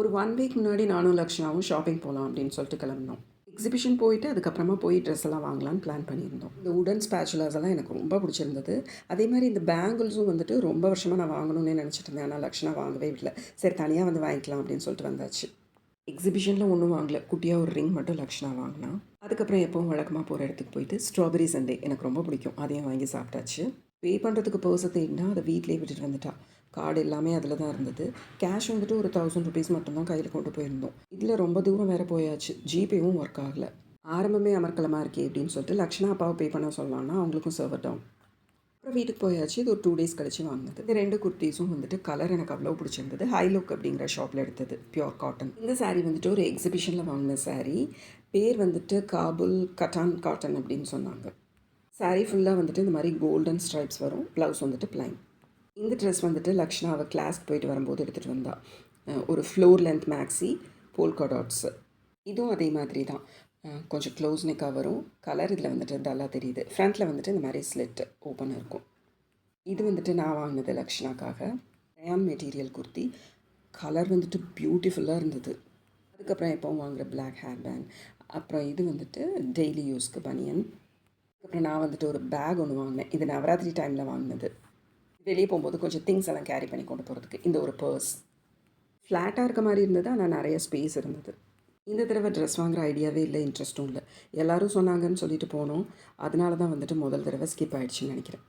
ஒரு one week முன்னாடி நானும் லக்ஷ்னாவும் ஷாப்பிங் போகலாம் அப்படின்னு சொல்லிட்டு கிளம்பினோம். எக்ஸிபிஷன் போயிட்டு அதுக்கப்புறமா போய் ட்ரெஸ் எல்லாம் வாங்கலாம்னு பிளான் பண்ணியிருந்தோம். இந்த உடன் ஸ்பேச்சுலாஸ் எல்லாம் எனக்கு ரொம்ப பிடிச்சிருந்தது. அதே மாதிரி இந்த பேங்கிள்ஸும் வந்துட்டு ரொம்ப வருஷமாக நான் வாங்கணும்னு நினச்சிட்டு இருந்தேன். ஆனால் லக்ஷ்னா வாங்கவே இல்லை சரி தனியாக வந்து வாங்கிக்கலாம் அப்படின்னு சொல்லிட்டு வந்தாச்சு. எக்ஸிபிஷனில் ஒன்றும் வாங்கல. குட்டியாக ஒரு ரிங் மட்டும் லக்ஷ்னா வாங்கினா அதுக்கப்புறம் எப்பவும் வழக்கமாக போகிற இடத்துக்கு போயிட்டு ஸ்ட்ராபெரி சண்டே எனக்கு ரொம்ப பிடிக்கும். அதையும் வாங்கி சாப்பிட்டாச்சு. பே பண்ணுறதுக்கு பர்ஸை தேடினா அதை வீட்டிலே விட்டுட்டு வந்துட்டா. கார்டு எல்லாமே அதில் தான் இருந்தது. கேஷ் வந்துட்டு ஒரு தௌசண்ட் ருபீஸ் மட்டும்தான் கையில் கொண்டு போயிருந்தோம். இதில் ரொம்ப தூரம் வேறு போயாச்சு. ஜிபேவும் ஒர்க் ஆகலை. ஆரம்பமே அமர்க்கலமாக இருக்கே அப்படின்னு சொல்லிட்டு லக்ஷ்ணா அப்பாவை பே பண்ண சொல்லலாம்னா அவங்களுக்கும் சர்வர் டவுன் அப்புறம் வீட்டுக்கு போயாச்சு. இது ஒரு டூ டேஸ் கழிச்சு வாங்கினது. இந்த ரெண்டு குர்த்திஸும் வந்துட்டு கலர் எனக்கு அவ்வளோ பிடிச்சிருந்தது. ஹை லுக் அப்படிங்கிற ஷாப்பில் எடுத்தது. பியோர் காட்டன் இந்த சாரீ வந்துட்டு ஒரு எக்ஸிபிஷனில் வாங்கின சாரீ பேர் வந்துட்டு காபுல் கட்டான் காட்டன் அப்படின்னு சொன்னாங்க. சாரீ ஃபுல்லாக வந்துட்டு இந்த மாதிரி கோல்டன் ஸ்ட்ரைப்ஸ் வரும். ப்ளவுஸ் வந்துட்டு பிளைன் இந்த ட்ரெஸ் வந்துட்டு லக்ஷ்னா அவள் கிளாஸ்க்கு போயிட்டு வரும்போது எடுத்துகிட்டு வந்தா. ஒரு floor length maxi polka dots இதுவும் அதே மாதிரி தான். கொஞ்சம் க்ளோஸ் நெக்காக வரும். கலர் இதில் வந்துட்டு டல்லாக தெரியுது. ஃப்ரண்ட்டில் வந்துட்டு இந்த மாதிரி ஸ்லிட் ஓப்பன் இருக்கும். இது வந்துட்டு நான் வாங்கினது லக்ஷ்ணாக்காக ரயான் மெட்டீரியல் குர்த்தி. கலர் வந்துட்டு பியூட்டிஃபுல்லாக இருந்தது. அதுக்கப்புறம் எப்போவும் வாங்குகிற பிளாக் ஹேர் பேண்ட் அப்புறம் இது வந்துட்டு டெய்லி யூஸ்க்கு பனியன் அப்புறம் நான் வந்துட்டு ஒரு பேக் ஒன்று வாங்கினேன். இது நவராத்திரி டைமில் வாங்கினது. வெளியே போகும்போது கொஞ்சம் திங்ஸ் எல்லாம் கேரி பண்ணி கொண்டு போகிறதுக்கு இந்த ஒரு பர்ஸ் ஃப்ளாட்டாக இருக்க மாதிரி இருந்தது ஆனால் நிறைய ஸ்பேஸ் இருந்தது. இந்த தடவை ட்ரெஸ் வாங்குகிற ஐடியாவே இல்லை இன்ட்ரெஸ்ட்டும் இல்லை. எல்லாரும் சொன்னாங்கன்னு சொல்லிட்டு போனோம். அதனால தான் வந்துட்டு முதல் தடவை ஸ்கிப் ஆகிடுச்சுன்னு நினைக்கிறேன்.